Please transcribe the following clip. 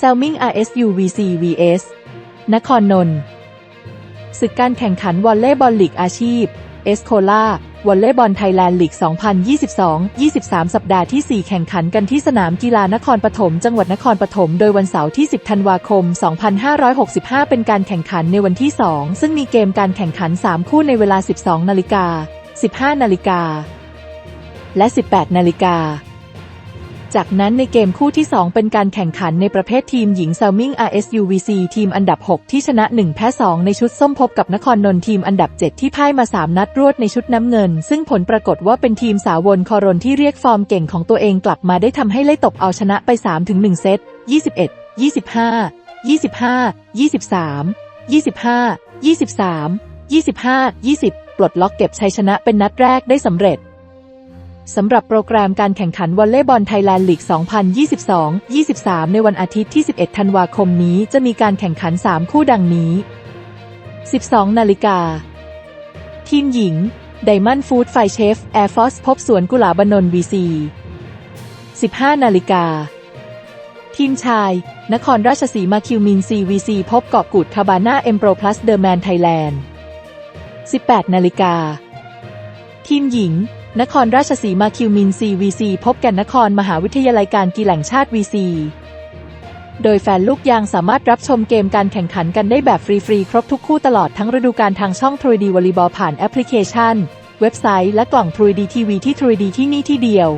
s e l m i n g RSU VC vs นครนนท์ศึกการแข่งขันวอลเลย์บอลลีกอาชีพ เอสโคลาวอลเลย์บอลไทยแลนด์ลีก 2022-23 สัปดาห์ที่ 4 แข่งขันกันที่สนามกีฬานครปฐม จังหวัดนครปฐม โดยวันเสาร์ที่ 10 ธันวาคม 2565 เป็นการแข่งขันในวันที่ 2 ซึ่งมีเกมการแข่งขัน 3 คู่ในเวลา 12 นาฬิกา 15 นาฬิกา และ 18 นาฬิกา จากนั้นในเกมคู่ที่ 2 เป็นการแข่งขันในประเภททีมหญิง s e l m i n g RSUVC ทีมอันดับ 6 ที่ชนะ 1 แพ้ 2 ในชุดส้มพบกับนครนนท์ทีมอันดับ 7 ที่พ่ายมา 3 นัดรวดในชุดน้ำเงิน ซึ่งผลปรากฏว่าเป็นทีมสาวลคอรนที่เรียกฟอร์มเก่งของตัวเองกลับมาได้ทำให้ไล่ตกเอาชนะไป 3-1 เซต 21 25 25 23 25 23 25 20 ปลดล็อกเก็บชัยชนะเป็นนัดแรกได้สำเร็จ สำหรับโปรแกรมการแข่งขันวอลเลย์บอลไทยแลนด์ลีก 2022-23 ในวันอาทิตย์ที่ 11 ธันวาคมนี้จะมีการแข่งขัน 3 คู่ดังนี้ 12 นาฬิกา ทีมหญิง ไดมอนด์ฟู้ดไฟเชฟ แอร์ฟอสพบสวนกุหลาบนนท์วีซี 15 นาฬิกา ทีมชาย นครราชสีมาคิวมินซีวีซีพบเกาะกูดคาบาน่าเอ็มโปรพลัสเดอร์แมนไทยแลนด์ 18 นาฬิกา ทีมหญิง นครราชสีมาคิวมินซีวีซีพบกันนครมหาวิทยาลัยการกีฬาแห่งชาติวีซีโดยแฟนลูกยางสามารถรับชมเกมการแข่งขันกันได้แบบฟรีๆ ครบทุกคู่ตลอดทั้งฤดูกาลทางช่อง 3D วอลเลย์บอลผ่านแอปพลิเคชัน เว็บไซต์และกล่อง 3D ทีวีที่ 3D ที่นี่ที่เดียว